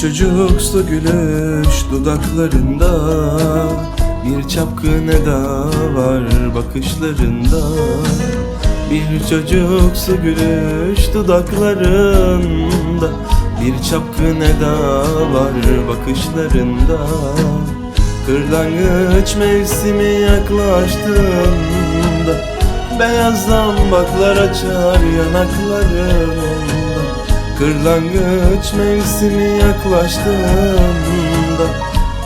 Çocuksu gülüş dudaklarında. Bir çapkın eda var bakışlarında. Bir çocuksu gülüş dudaklarında. Bir çapkın eda var bakışlarında. Kırlangıç mevsimi yaklaştığında Beyaz zambaklar açar yanaklarımda Kırlangıç mevsimi yaklaştığında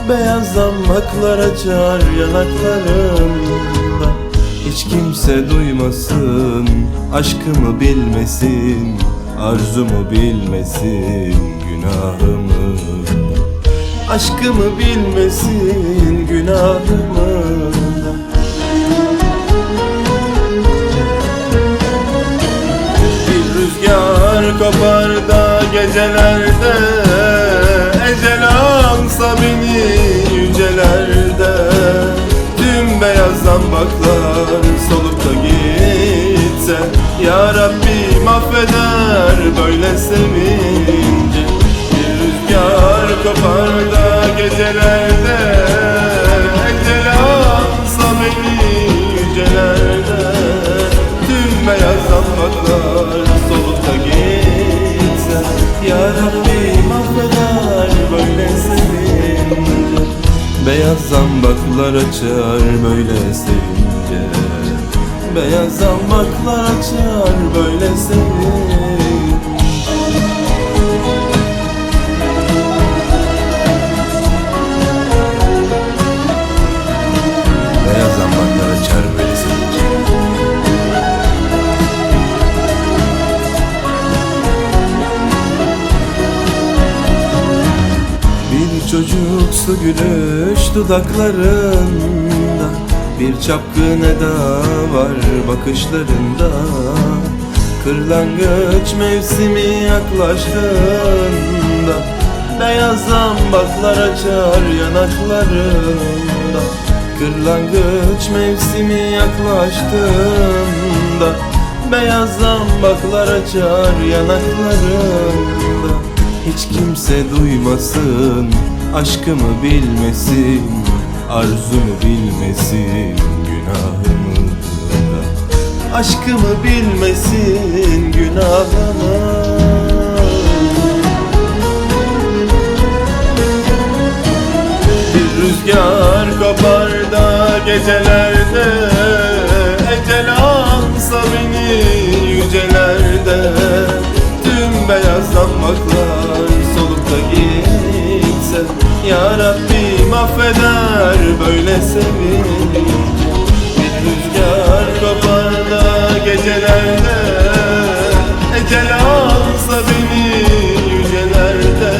Beyaz zambaklar açar yanaklarımda. Hiç kimse duymasın, aşkımı bilmesin Arzumu bilmesin, günahımı. Aşkımı bilmesin, günahımı rüzgar kopar da gecelerde Ecel alsa beni yücelerde. Tüm beyaz zambaklar solup da gitse Ya Rabbi mahveder böyle sevince. Bir rüzgar kopar da gecelerde Ecel alsa beni yücelerde. Tüm beyaz zambaklar Ya Rabbi mahveder böyle sevince Beyaz zambaklar açar böyle sevince Beyaz zambaklar açar böyle sevince çocuksu gülüş dudaklarında. Bir çapkın eda var bakışlarında. Kırlangıç mevsimi yaklaştığında Beyaz zambaklar açar yanaklarında. Kırlangıç mevsimi yaklaştığında Beyaz zambaklar açar yanaklarında. Hiç kimse duymasın, aşkımı bilmesin, arzumu bilmesin, günahımı da. Aşkımı bilmesin, günahımı. Bir rüzgar kopar da gecelerde Ecel alsa beni yücelerde. Tüm beyaz zambaklar solup da gitse Ya Rabbi mahveder böyle sevince Bir rüzgar kopar da gecelerde Ecel alsa beni yücelerde.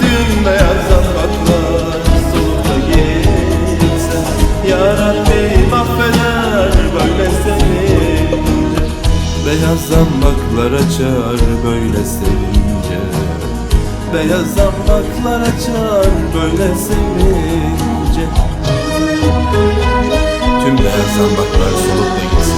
Tüm beyaz zambaklar solup da gitse Ya Rabbi mahveder böyle sevince Beyaz zambaklar açar böyle sevince Beyaz zambaklar açar böyle sevince. Tüm beyaz zambaklar solup da gitsin